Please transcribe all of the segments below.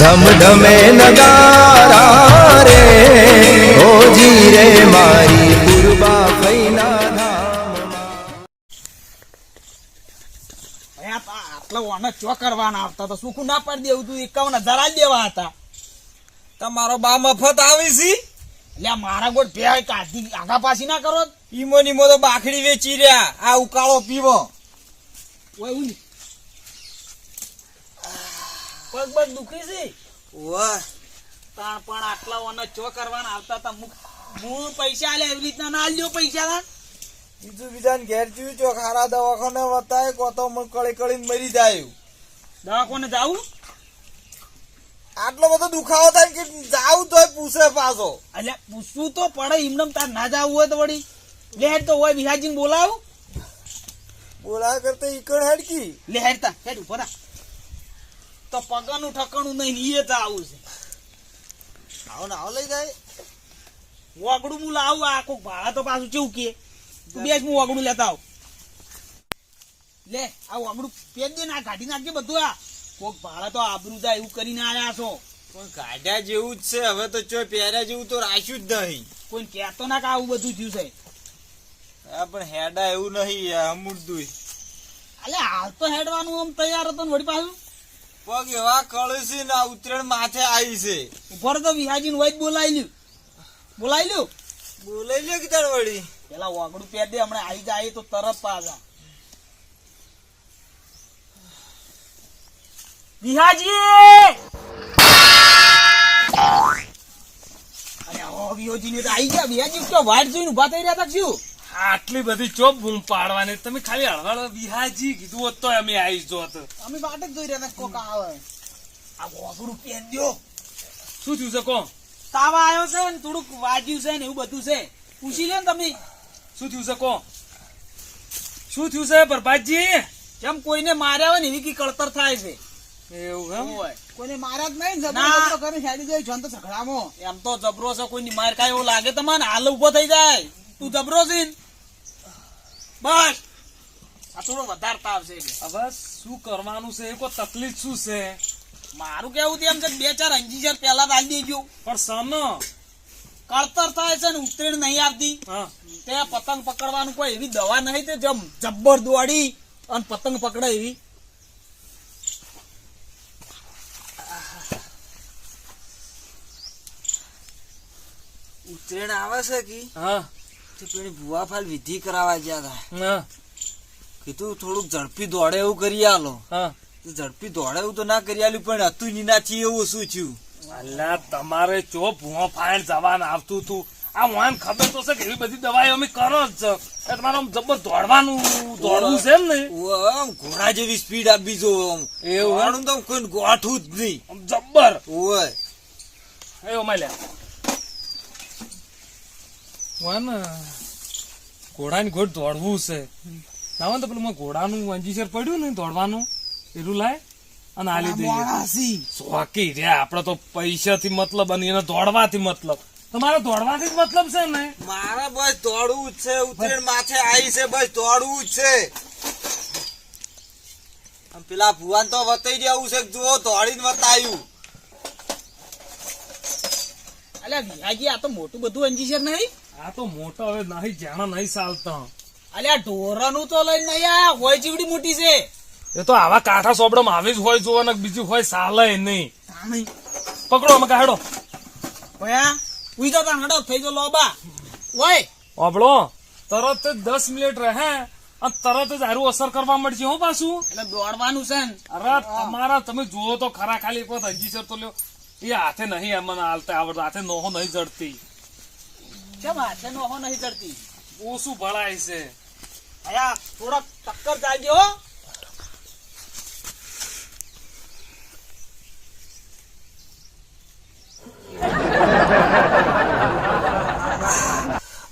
ધમ ધમે નગારા રે હોજી રે મારી પૂર્વા ફૈના આ આટલા ઓને ચો કરવાના આવતા તો સુખું ના પાડી દેવું તું એકાવન હજાર આલી દેવા હતા. તમારો બા મફત આવી છે? એટલે મારા ગોળ બે કાઢી આગા પાછી ના કરો? ઈમો નીમો તો બાખડી વેચી રહ્યા. આ ઉકાળો પીવો. ઓય પગ પગ દુખી છે? વાહ. તાણ પણ આટલા ઓને ચો કરવાના? આવતા તા હું પૈસા આલે એવી રીતના ના આલજો પૈસા ના? બીજું બીજાને ઘેર જીવ ચો ખારા દવાખાને વતાય કોતો મને કળી કળીને મરી જાય દવાખાને જાવું? આટલો બધો દુખાવો થાય કે જાવું તોય પૂછે પાછો. એટલે પૂછવું તો પડે એમને તાર ના જાવું હોય તો વળી. લેટ તો હોય બિહાજીને બોલાવું. બોલા કરતા ઈકણ હેડકી. લે હેડતા હેડ ઉપર આ. તો પગનું ઠકણું નહીં એ તો આવું છે. આવો ને આવો લઈ જાય. વગડું હું લાવું આ કોક ભાડા તો પાછું કેવું કે? બે જ હું વગડું લેતા આવું. લે આ વગડું પેજ દે ને આ કાઢી નાખજે બધું આ. કોક ભાડા તો આબરૂ જાય એવું કરીને આવ્યા છો. પણ ગાડા જેવું જ છે હવે તો ચો પહેર્યા જેવું તો રાખ્યું જ નહીં. કોઈ કહેતો ના કે આવું બધું થયું છે. હા પણ હેડા એવું નહીં અમૂર્દું અલે હાલ તો હેડવાનું આમ તૈયાર હતો ને વળી પાછું. પગ એવા કળસી ના ઉત્તરાયણ માથે આવી છે. ઉપર તો વિહાજીને વૈદ બોલાવી લ્યું. બોલાવી લ્યું. બોલાઈ લ્યો કે તાર વળી? પેલા વાગડું પહેર દે હમણાં આવી જાય તો તરત પાછા. વિહાજી! અરે ઓ વિહોજીને તો આવી ગયા. વિહાજી તો વાટ જોઈને ઊભા થઈ રહ્યા હતા શું? આટલી બધી ચોપ બૂમ પાડવાની. તમે ખાલી હળવાળો વિહાજી કીધું હોત તો અમે આવી જોત અમે વાટ જ જોઈ રહ્યા કોક આવે. આ વગડું રૂપિયા દો. શું થયું છે કો તાવ આવ્યો છે ને થોડુંક વાગ્યું છે ને એવું બધું છે. પૂછી લે ને તમે. શું થયું છે કો શું થયું છે પ્રભાતજી? જેમ કોઈને માર્યા હોય ને એવી કી કળતર થાય છે. એવું એમ? હોય. કોઈને માર્યા જ નહીં જબરો કરે હેડી જાય જોન તો ઝઘડામાં. એમ તો જબરો છે કોઈની માર ખાય એવું લાગે તમને હાલ ઊભો થઈ જાય. તું જબરો છે? બસ. આ થોડો વધારે તાવ છે હવે શું કરવાનું છે? એ કોઈ તકલીફ શું છે? મારું કેવું તેમ છે બે ચાર અંજી ચાર પહેલા આલી દેજો. પણ સાનો. કળતર થાય છે ને ઉત્તીર્ણ નહીં આવતી. તે પતંગ પકડવાનું કોઈ એવી દવા નહીં તે જમ જબ્બર દોડી અને પતંગ પકડે એવી ઉત્તીર્ણ આવે છે કે? હા. તે પેલી ભુવા ફાલ વિધિ કરાવવા ગયા હતા કીધું થોડુંક ઝડપી દોડે એવું કરી આલો. તો ઝડપી દોડે એવું તો ના કરી આલ્યું પણ હતું નીનાથી એવું શું થયું? તમારે ચો ભૂવો ફાયર જવાન આવતું હતું આ વાન ખબર તો છે કે એવી બધી દવાઈઓ અમે કરો જ છે. તમારે આમ જબર દોડવાનું દોડવું છે એમ ને? આમ ઘોડા જેવી સ્પીડ આપી જો આમ. એવું તો આમ ગોઠવું જ નહીં. જબ્બર ઓય. એવું માલ્યા વાન ઘોડાની ઘોડ દોડવું છે. લાવો તો પેલું ઘોડાનું અંજીસર પડ્યું ને દોડવાનું એટલું લાય અને આલી દઈએ. સોકી રે આપડે તો પૈસા થી મતલબ અને એને દોડવાથી મતલબ. તમારે દોડવાથી જ મતલબ છે ને? મારે બસ દોડવું જ છે ઉતરેણ માથે આવી છે બસ દોડવું જ છે. પેલા ભુવાન તો વતાઈ જવું છે જુઓ દોડીને વતાયું. અલ્યા વિહાજી આ તો મોટું બધું અંજીસર નહીં? આ તો મોટો હવે નહીં જાણો નહીં ચાલતો. અલ્યા ઢોરાનું તો લઈને નહીં આ હોય જીવડી મોટી છે. એ તો આવા કાંઠા સોબડમાં આવી જ હોય જોવો ને બીજું હોય સાલે નહીં. પકડો અમે કાઢો ભયા ઉઈ તો હડો થઈ જો લોબા. ઓય. ઓબળો તરત જ દસ મિનિટ રહે અને તરત જ હારું અસર કરવા મળશે હો પાછું. એટલે દોડવાનું છે ને. અરે તમારા તમે જુઓ તો ખરા ખાલી એક વખત અંજીસર તો લ્યો. એ હાથે નહીં મને હાલતા આવડતું. હાથે નોહો નહીં જડતી. કેમ હાથે નોહો નહીં ચડતી ઓછું ભળાય છે. ભયા થોડોક ટક્કર ચાલજો હો.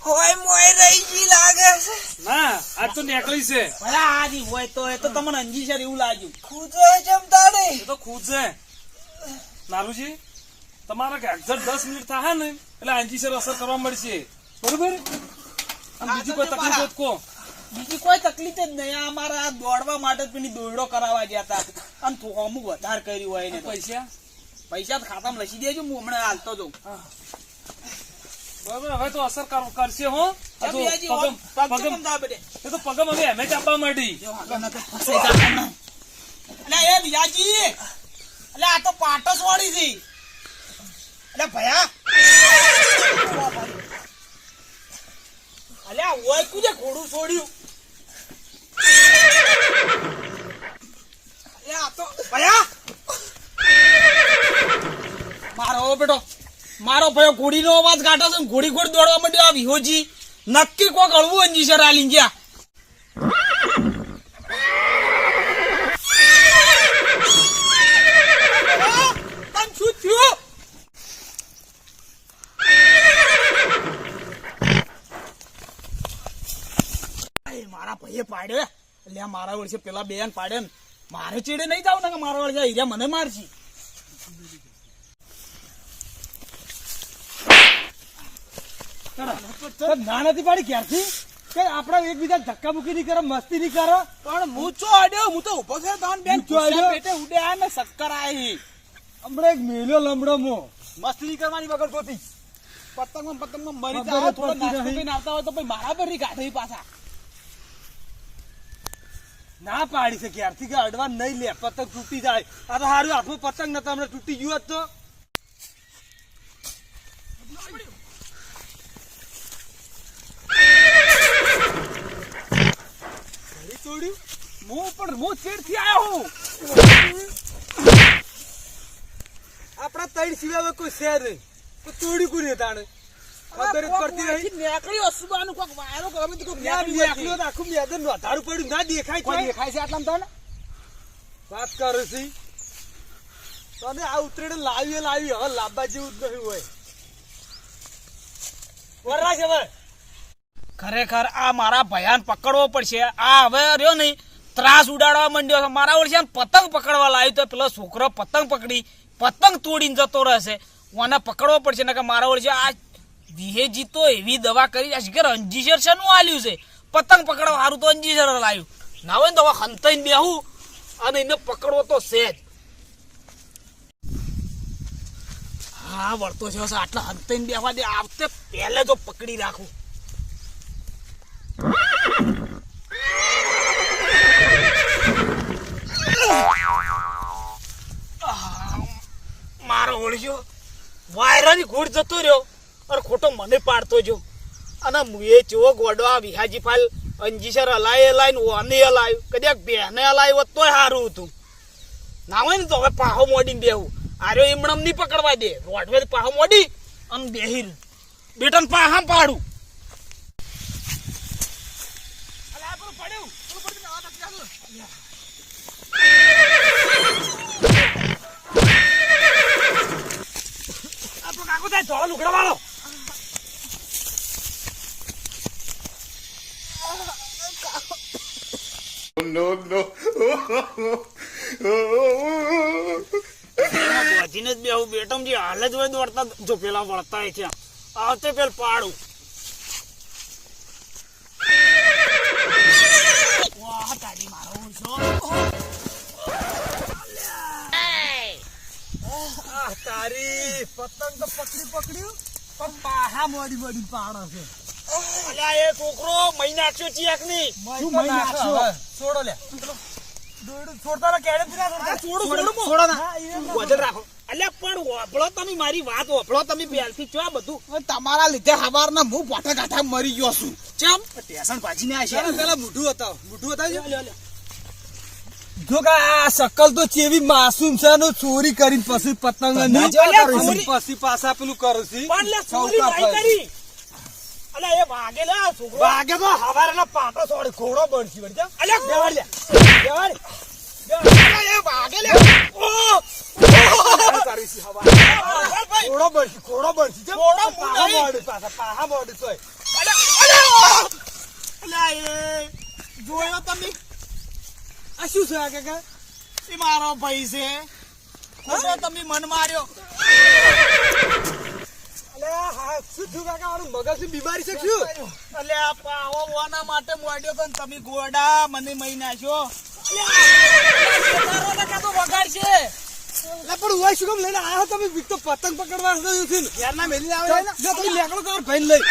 હોય મોય રહી ગઈ લાગે છે. ના આજ તો નીકળી છે. ભયા આજી હોય તો એ તો તમને અંજીસર એવું લાગ્યું. ખુજો જમતા નહીં તો ખુદ. છે નારુજી તમારે કે એક્ઝેક્ટ દસ મિનિટ થાય ને એટલે અંજીસર અસર કરવા મળશે. બરોબર? બીજી કોઈ તકલીફ હોત કો? બીજી કોઈ તકલીફ જ નહીં. અમારા દોડવા માટે પેલી દોરડો કરાવવા ગયા હતા અને અમુક વધાર કર્યું હોય ને પૈસા? પૈસા તો ખાતામાં લસી દેજો હું હમણાં હાલતો જઉં. બરોબર હવે તો અસર કરશે હો. પગમ-. એ તો પગમ હવે એમ જ આપવા માંડી. એ બિયાજી અલ્યા આ તો પાટસ વાળી છે. એટલે ભયા. અલ્યા ઓય કુજે ઘોડું છોડ્યું. અલે આ તો ભયા. મારો બેટો. મારો ભયો ઘોડીનો અવાજ કાઢો છે ઘોડી ઘોડી દોડવા માંડ્યો આ વિહોજી. નક્કી કોક હળવું અંજી સર આલી ગયા તને શું થયું એ મારા ભાઈએ પાડ્યો એટલે આ મારા વળશે પેલા બેન પાડે ને. મારે ચીડે નહીં જાવ ને મારા વળશે. હીરા મને મારશે. ના નથી પાડી ક્યારથી કે આપડા એકબીજા ધક્કા મુક્કી નહીં કરો મસ્તી નહીં કરે? પણ હું ચો અડ્યો હું તો ઊભો થયો તને બેન. પેટે ઉડે આ ને શક્કર આવી હમણાં એક મેલ્યો લમડો મો મસ્તી નહીં કરવાની વગર જોતી પતંગમાં પતંગમાં મરી જાય થોડો નાસ્તો નહીં. આવતા હોય તો પછી મારા પર કાઢે પાછા. ના પાડી છે ક્યારથી કે અડવા નહીં લે, પતંગ તૂટી જાય. આ તો હારું, હાથમાં પતંગ ન હમણાં તૂટી ગયું હોત તો. તોડ્યું હું પણ, હું ચીડથી આવ્યો હું? આપડા તૈડ સિવાય કોઈ શેર નહીં. તો તોડી કોઈ તાણે? ખબર પડતી નહીં નીકળ્યો સુબાનું કોક વાયરો ગમે તે કોક યાર તો આખું મેદાન વધારું પડ્યું ના દેખાય કોઈ દેખાય છે આટલામાં તો વાત કરું છું તને આ ઉતરેડે લાવી લાવી હવે લાંબા જેવું જ નહીં હોય. વરરાજ હવે ખરેખર આ મારા ભયાન પકડવો પડશે. આ હવે રહ્યો નહીં. ત્રાસ ઉડાડવા માંડ્યો છે. મારા ઓળશે પતંગ પકડવા લાવ્યો તો પેલો છોકરો પતંગ પકડી પતંગ તોડીને જતો રહેશે. મને પકડવો પડશે ને કે મારા ઓળશે આ વિહેજી તો એવી દવા કરી છે કે અંજીસર શેનું આલ્યું છે? પતંગ પકડવા સારું તો અંજીસર લાવ્યું ના હોય ને તો હંતાઈને બેહું અને એને પકડવો તો છે જ. હા, વળતો છે. આટલા હંતાઈને બેહવા દે. આવતે પહેલે તો પકડી રાખું. મારો ઓળખ્યો. વાયરાની ઘોડ જતો રહ્યો. અને ખોટો મને પાડતો જો. અને મુએ ચેવો ગોડો આ વિહાજી ફાલ અંજીસર હલાય હલાય ને ઓને હલાય કદાચ બેહને હલાય હોત તોય સારું હતું. ના હોય ને તો હવે પાહો મોડીને બેહું. આર્યો એમણમ નહીં પકડવા દે. રોડવે પાહો મોડી અને બેહી. બેટન પાહા પાડું. આ તો કાકુ લુગડા no. વાજીને જ બેહું બેટમ જે હાલ જ હોય દોડતા જો પેલા વળતા છે. આવતે પેલ પાડું. વાહ તારી મારો તારી પતંગ તો પકડી પકડ્યું પણ પાહા મોડી મોડી પાડો છે. અલ્યા એ છોકરો મહી ની શું મહી નાખ્યો? છોડો લે છોડતા રહો, ના છોડો છોડો છોડો ના. વજન રાખો. અલ્યા પણ ઓભળો તમે મારી વાત ઓભળો તમે પહેલથી ચો બધું? તમારા લીધે હવારના હું પોટા કાંઠા મરી ગયો છું. ચમ. ટેશન ભાજીને આ પેલા પેલા મોઢું હતા મોઢું હતા જો કે આ સકલ તો ચેવી માસૂમ છે ને ચોરી કરીને પછી પતંગ છું. પછી પાછા પેલું કરું છું. પણ ચોરી. કરી. અલ્યા એ ભાગે લે છોકરો વાગે તો હવારેના પાટો છોડી ઘોડો બનશી વળી અલ્યા બેવાડ લે. બેવાડ. એ ભાગે લે ઓ છે હવારે. ભાઈ ઘોડો બનશી, ઘોડો બનશી. જા. ઘોડો પાહા નહીં. પાછા, પાહા મોડું તોય. અલ્યા અલ્યા એ જોયો તમે આ શું છે આ કાકા? એ મારો ભાઈ છે તમે મન માર્યો શું થયું કાકા? આનું મગજની બીમારી છે શું? એટલે આ વાના માટે મોડ્યો પણ તમે ગોડા મને મહી નાખ્યો વગાડશે લે પણ હોય શું કામ લઈને આવ્યો તમે બીક તો પતંગ પકડવા ને. ઘેરના મેલી આવે તમે લેકડો કર ભાઈ લઈ.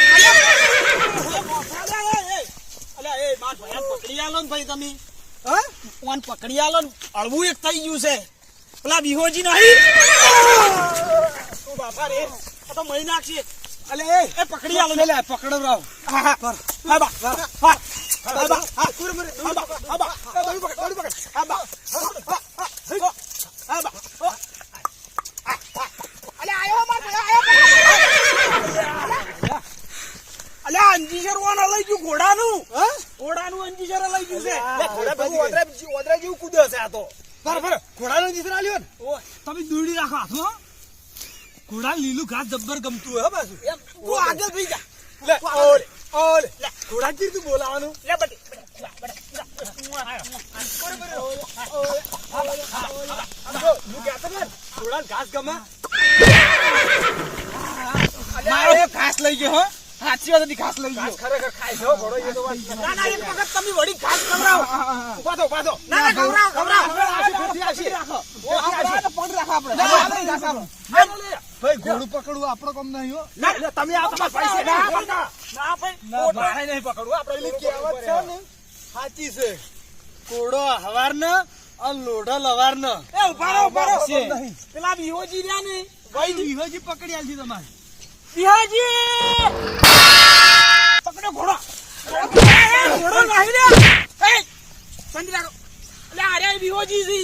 અલ્યા એ માર પકડી આલો ને ભાઈ તમે. હા? પકડી આલો ને. અળવું એક થઈ ગયું છે. પેલા બિહોજી નહીં. બાપા રે? આ તો મહી નાખશે. અલે એ એ પકડી આવો લે લે પકડો રાવ. હા હા. પર. હા બા. હા. હા. હા બા. હા કુર મરે હા બા. હા બા. તમે પકડ તમે પકડ. હા બા. હા બા. અલ્યા આયો માર ભયા અલ્યા અંજીસર વાના લઈ ગયું ઘોડાનું. હા? ઘોડાનું અંજીસર લઈ ગયું છે. ઘોડા ભેગું ઓદરા- ઓદરા જેવું કૂદ્યો છે આ તો. પર પર ઘોડાનો આલ્યો ને? તમે દોડી રાખો હાથમાં. ઘોડા લીલું ઘાસ જબ્બર ગમતું હોય હો પાછું તું આગળ થઈ જા લે ઓલે ઓલે લે ઘોડા કીધું તું બોલાવાનું લે બટી ઘાસ લઈ ગયો હો સાચી વાત હતી ઘાસ લઈ ગયો ખરેખર ખાય છે ઘોડો એ તો ના ના એક વખત તમે વળી ઘાસ ખવડાવો ઊભા થો, ના ખવડાવો ખવડાવો પગ રાખો આપણે. ભાઈ ઘોડું પકડવું આપણો કામ નહીં હો. ના, ના, તમે આ તમારા ભાઈ ના, ના, ના, ભાઈ. ના, નહીં પકડવું આપણે પેલી કહેવત છે ને સાચી છે. ઘોડો હવારનો અને લોઢો લવારનો. એ ઊભા રહો, ઊભા રહો. પેલા વિહોજી રહ્યા ને. ભાઈ વિહોજી પકડી આલજી તમારે. વિહાજી! પકડો ઘોડો. ઘોડો નહીં રે. એ, શાંતિ રાખો એટલે અરે વિહોજી છે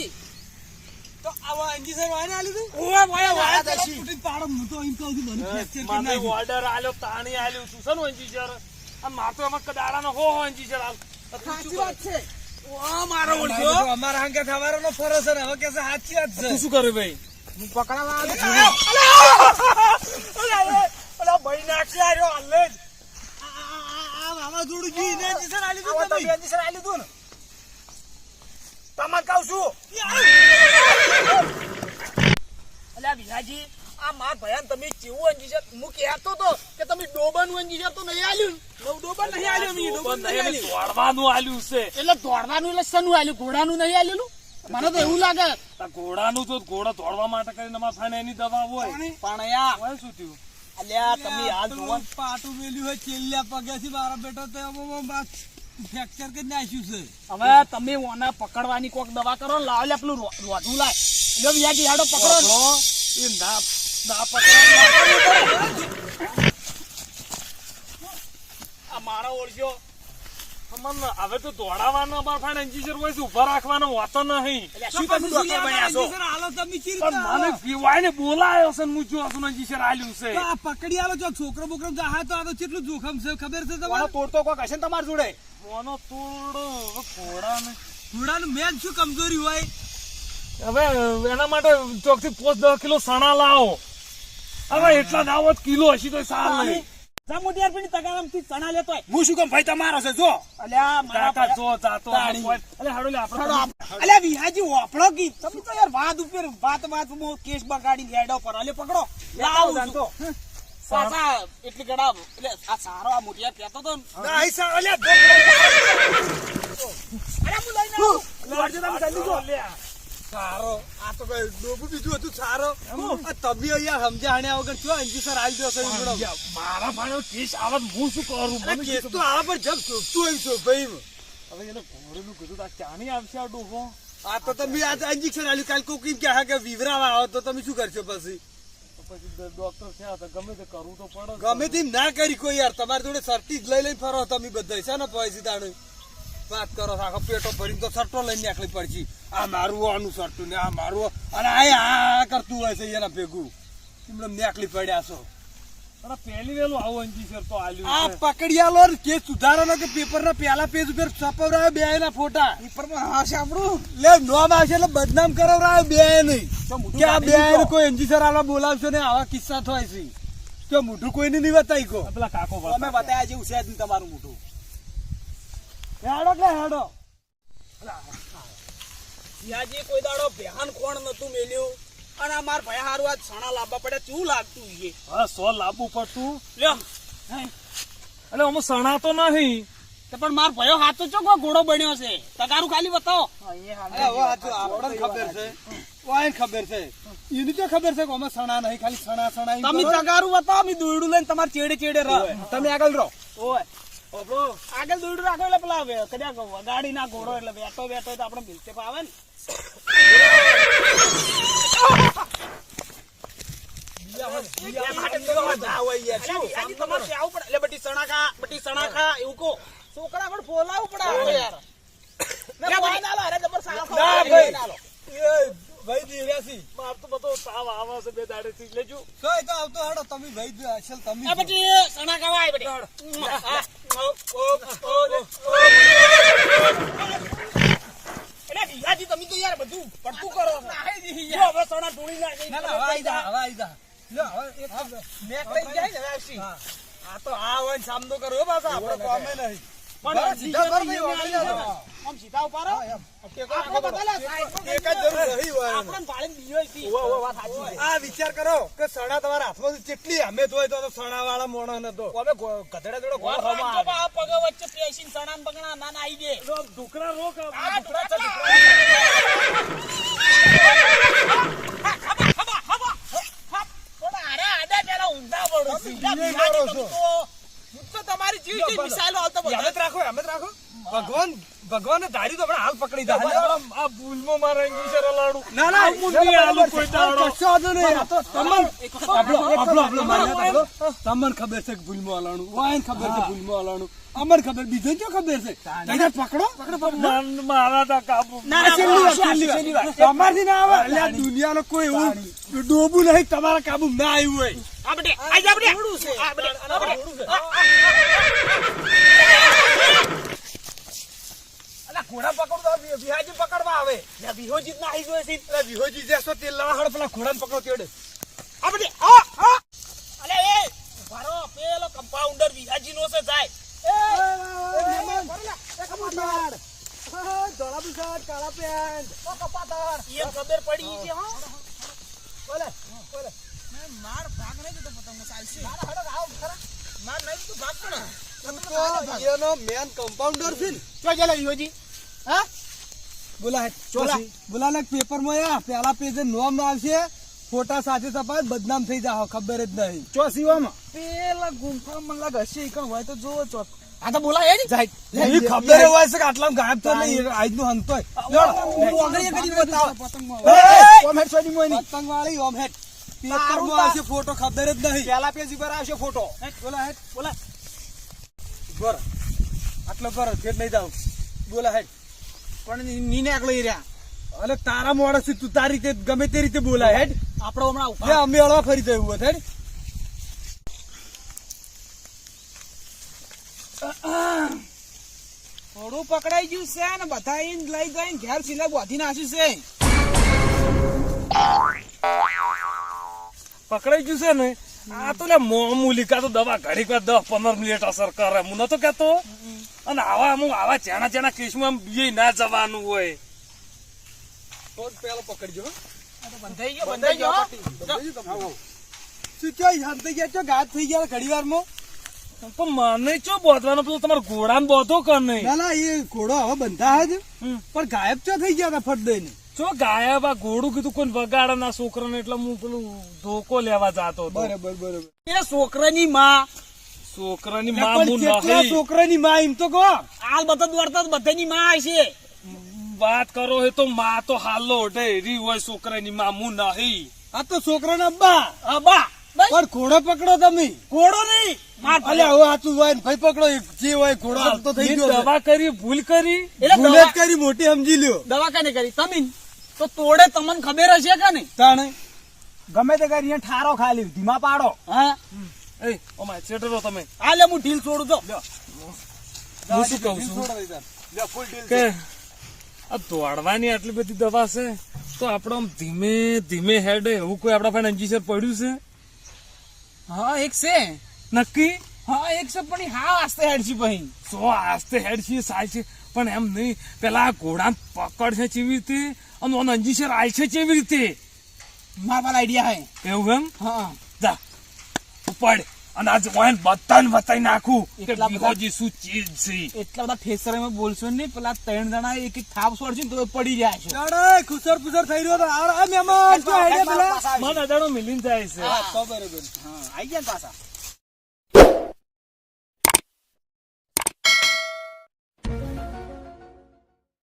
તો આવા અંજી સાહેબ આલી તું ઓય ઓય ઓય તૂટીને પાડો હું તો એમ કહું છું મને ફ્રેક્ચર કરી મને ઓર્ડર આલ્યો તાણી આલ્યો છું સર અંજીસર આ માતો એમાં કદાડાનો હો હો અંજીસર આલ સાચી વાત છે. ઓ મારો ઓળખ્યો અમારા હાંકે થવાનો ફરજ છે હવે કે સાચી વાત છે. તું શું કરે ભાઈ? હું પકડાવા અલા ભાઈ નાખી આર્યો હાલે જ. આ વાવાઝોડું જી ને અંજી સાહેબ આલી તું તમે. અંજીસર આલી દઉં ને. તમને કહું છું. અલ્યા વિહાજી આ માં ભયાન તમે કેવું અંજીસર હું કહેતો તો કે તમે ડોબાનું છે તો નહીં આલ્યું નવ ડોબા નહીં આલ્યું મી ડોબા નહીં આલ્યું. દોડવાનું આલ્યું છે. એટલે દોડવાનું એટલે શનું આલ્યું? ઘોડાનું નહીં આલેલું મને તો એવું લાગે. ઘોડાનું તો ઘોડા દોડવા માટે કરીને અમારે ફાને એની દવા હોય. પણ? યાર શું થયું? અલ્યા તમે આ પેલું પાટું મેલ્યું હોય ચેલ્લા પગે થી મારા બેટો તો ફ્રેક્ચર કરી નાખ્યું છે. હવે તમે ઓના પકડવાની કોક દવા કરો લાવ લે પેલું રોધું લાય. એટલે વિયાજી હાડો પકડો. એ ના ના પકડો. આ મારા ઓળખ્યો અમને હવે તો દોડાવાનો અમારે ફાને અંજીસર હોય છે ઊભા રાખવાનો હોતો નહીં. શું તમે ડોક્ટર બન્યા છો? અંજી તમે ચી મને પીવાય ને બોલાયો છે ને હું જો છું અંજીસર આલ્યું છે. તો આ પકડી આલો જો છોકરો બોકરો જહા તો આ તો કેટલું જોખમ છે ખબર છે તમારે તોડતો કોક હશે ને તમારી જોડે? મોનો તોડો ઘોડાને ઘોડાનું મેન શું કમજોરી હોય? હવે એના માટે ચોકથી પોસ્ટ દસ કિલો સણા લાવો. હવે એટલા ના હોત કિલો હશે તો સારું નહીં. જામુટિયાર પીની તગારામથી ચણા લેતો હું શું કામ ભાઈ તમારો છે જો. અલ્યા મારા કાકા જો જાતો તાળી. હાડો લે હાડો અલ્યા વિહાજી વાપરો કી તમે તો યાર વાત ઉપર વાત વાતમાં કેસ બગાડી લેડો પર. અલે પકડો. લાવ તો પાછા એટલી ગડા એટલે આ સારો આ મોટિયા કહેતો તો ને. નહીં અલ્યા અરે હું લઈને આવું. લડજો તમે જલ્દી જો. સારો. આ તો ભાઈ ડોબું બીજું હતું સારો. તમે અહીંયા સમજાણ્યા વગર છો અંજી સર આવી દો મારા ભાઈનો કેસ આવત હું શું કરું? કેસ તો. આ પર જબ શોધતું હોય છો ભાઈ. હવે એને ઘોડેલું કીધું આ ચાની આવશે આ ડોબો આ તો તમે આજ ઇન્જેક્શન આલ્યું. કાલ કોઈ કેમ કહે કે વિવરાવા આવો તો તમે શું કરશો પછી? તો પછી ડોક્ટર થયા તો ગમે તે કરવું તો પણ ગમે તેમ ના કરી કોઈ યાર. તમારી જોડે સર્ટી જ લઈ લઈ ફરો તમે બધા છે ને પૈસી તાણું? વાત કરો આખો પેટો ભરીને તો સટ્ટો લઈને નીકળી પડશે. આ મારું આનું સટ્ટું ને આ મારું અને આ આ કરતું હોય છે એના ભેગું. એમને નીકળી પડ્યા છો. અરે પહેલી વેલું આવું અંજી સર તો આ આલ્યું છે. પકડિયાલો ને કેસ સુધારવાનો કે પેપર ના પેલા પેજ ઉપર છપાવરાયો બે એના ફોટા? પેપરમાં હા છે લે નોમ આવશે એટલે બદનામ કરાવરાયો બે નહીં. કે આ બે કોઈ કોઈ એન્જીસર આવા બોલાવશો ને આવા કિસ્સા થાય છે. તો મોઢું કોઈને નહીં બતાવી કો પેલા કાકો અમે બતાવ્યા જેવું છે જ નહીં તમારું મોટું હેડો એટલે હેડો? સિયાજી કોઈ દાડો બેહાન કોણ નતું મેલ્યું. અને આ માર ભાઈ હારું આજ સણા લાવવા પડે કેવું લાગતું એ હા સો લાવવું પડતું. લ્યો. એટલે અમે સણા તો નહીં. તો પણ માર ભયો હાથો ચોકો ઘોડો બન્યો છે? તગારું ખાલી બતાવો. આપણને ખબર છે. વાય ખબર છે. એની તો ખબર છે કે અમે સણા નહીં ખાલી સણા સણા તમે તગારું બતાવો અમે દોયડું લઈને તમારે ચેડે ચેડે રહો તમે આગળ રહો. ઓય. આગળ દોડ રાખો એટલે પેલા વે- કદાચ વગાડી ના ઘોડો એટલે બેઠો બેઠો તો આપણે બિલતે પાવે ને. છોકરા પણ ફોલાવું પડે યાર. ભાઈ માર તો બધો તાવ આવે છે બે દાડેથી લેજો. તો તો આવતો હાડો તમે ભાઈ જ અસલ તમે આ બટી સણા ખાવા આય બટી. ઓ, ઓ, ઓ, લે. એટલે ભીખાજી, તમે તો યાર બધું પડતું કરો હવે સણા ઢોળી. ના ના હવે આઈ જા હવે આઈ જા. લ્યો, હવે એક મેક લઈ જાય ને રાશિ. આ તો આ હોય સામનો કરો પાછા આપણે કોમે નહીં. પણ સીધા કર આમ સીધા ઉપાડો. ટેકો આપણે રાખો બધા લે, સાઈડમાં એક જ જરૂર રહી હોય આપણને ભાળીને બીજો છે. આ વિચાર કરો કે સણા તમારા હાથમાં કેટલી અમે જોઈ તો સણા વાળા મોણો ને તો અમે ગધેડા જોડે ઘોડો આમ ખાવા તો આવે. આ પગ વચ્ચે પેશીને સણાને બગણા ના ના આઈ જાય. ઢોકરા રોક આ ઢોકળા છે, ઢોકળા. હા, ખબર, ખબર, ખબર. હા, થોડા આડા આડા પેલા ઊંધા પડો. સીધા તમે બિહારી કરો છો. તમે તો- હું તો તમારી જીવ જેવી મિસાઈલો આવતો બધા. યાદ રાખો યાદ રાખો ભગવાન ભગવાને ધાર્યું તો આપણે હાલ પકડી દે આ ભૂલમાં મારા ઇંગ્લિશર લાડુ ના ના. આવું નહીં આલું કોઈ દાડો. કશો વાંધો નહીં. તમને આપણો આપણો આપણો તમને ખબર છે કે ભૂલમાં હલાણું વાયન ખબર છે ભૂલમાં હલાણું અમર ખબર બીજો જો ખબર છે? તને પકડો. પકડો મારા તા કાબુ ના, છેલ્લી વાર, આ છેલ્લી વાર. છેલ્લી વાર. ના આવે. એટલે આ દુનિયાનો કોઈ એવું ડોબું નહીં તમારા કાબુ ના આવ્યું હોય. આ બટે, આઈ જા બટે. અલા ઘોડા પકડો વિહાજી પકડવા આવે લે, વિહોજીત ના આઈ જોયે છે. એટલે વિહોજી જેસો તે પેલા ઘોડાને પકડો તેડે આ. અલે, એ, પેલો કમ્પાઉન્ડર વિહાજીનો છે, જાય. ઈ એમ ખબર પડી છે, હો. માર ભાગ નહીં દીધો પતંગનો, ચાલશે. માર નહીં દીધો ભાગ પણ. મેન કમ્પાઉન્ડર છે ને ચો ચાલે વિહોજી? હા? બોલા બોલા. બોલા ને પેપરમાં પેલા પેજે નોમ આવશે ફોટા સાથે તપાસ બદનામ થઈ જાવ ખબર જ નહીં. ચો સીવામાં? પેલા ગુંફા મને લાગે હશે, કણ હોય તો જોવો ચો. હા તો બોલા હેડી. એવી ખબર હોય છે કે આટલા ગાયબ તો નહીં આજનું નહીં પતંગ વાળી ઓમ હેટ પેપરમાં આવશે ફોટો ખબર જ નહીં. પેલા પેજ ઉપર આવશે ફોટો. બોલા હેટ બોલા. બરા આટલો બરો ફેર નહીં જાવ બોલા હેડ. પણ નીને એકલો રહ્યા. અલે તારા મોડસ તું તારી રીતે ગમે તે રીતે બોલાય હેડ. આપણો હમણાં અમે હળવા ફરી હોત હેડ. થોડું પકડાઈ ગયું છે ને બધા ઈન લઈ જઈને ઘેર સિલા બોધી નાખ્યું છે. પકડાઈ ગયું છે ને? આ તો લે મામૂલી કા તો દવા ઘડીક વાર દસ પંદર મિનિટ અસર કરે. હું નતો કેતો અને આવા અમુક આવા ચેણા ચેણા કેસમાં બીએ ના જવાનું હોય. તો જ પેલો પકડજો હો. બંધાઈ ગયો બંધાઈ ગયો બંધાઈ ગયું તમને? શું થયો? શાંત ગયા? છો ગાયબ થઈ ગયા ઘડી વારમાં? પણ મને ચો બોધવાનો પેલો તમારો ઘોડાને બોધો કર નહીં? ના ના એ ઘોડો હવે બંધા જ. પણ ગાયબ ચો થઈ ગયા ફટ દઈને? ચો ગાયબ આ ઘોડું કીધું કોઈ વગાડે ના છોકરાને એટલે હું પેલું ધોકો લેવા જાતો બરાબર બરાબર. એ છોકરાની માં છોકરાની માં કેટલા છોકરાની માં એમ તો કહો. હાલ બધા દોડતા બધાની માં હશે. વાત કરો હે તો માં તો હાલો રી હોય છોકરાની માં નહીં. નહીં આ તો છોકરાના અબ્બા અબ્બા પણ ઘોડો પકડો તમે. ઘોડો નહીં. અલે હવે આતું હોય ભાઈ પકડો. જે હોય ઘોડો થઈ ગયો દવા કરી ભૂલ કરી. ભૂલે મોટી સમજી લ્યો. દવા કાને કરી. તમે તો તોડે તમને ખબર હશે કે નહીં? તાણે? ગમે તે કરી ઠારો ખાલી ધીમા પાડો. હા. એ ઓમાય ચેટરો તમે. આ લે હું ઢીલ છોડું તો હું શું કહું છું? કે આ દોડવાની આટલી બધી દવા છે તો આપણે ધીમે ધીમે હેડે એવું કોઈ આપણા પાસે અંજીસર પડ્યું છે? હા એક છે. નક્કી? હા એક છે પણ હા આસ્તે હેડ છે ભાઈ. સો આસ્તે હેડ છે સાય છે પણ એમ નહીં. પેલા ઘોડા પકડ છે કેવી રીતે? અને ઓન અંજીસર આય છે કેવી રીતે? મારા આઈડિયા હે. એવું એમ? હા. જા. ઉપાડ અને આજે ઓયન બધાને બતાઈ નાખું એટલા બધા- શું ચીજ છે. એટલા બધા ઠેસરામાં બોલશો નહીં પેલા ત્રણ જણા એક એક થાપ છોડશે તો પડી જાય છે. અરે ખુસર પુસર થઈ રહ્યો તો આ મહેમાન શું આઈડિયા પેલા મને અજાણો મિલીને જાય છે. તો બરોબર. હા આઈ ગયા પાછા.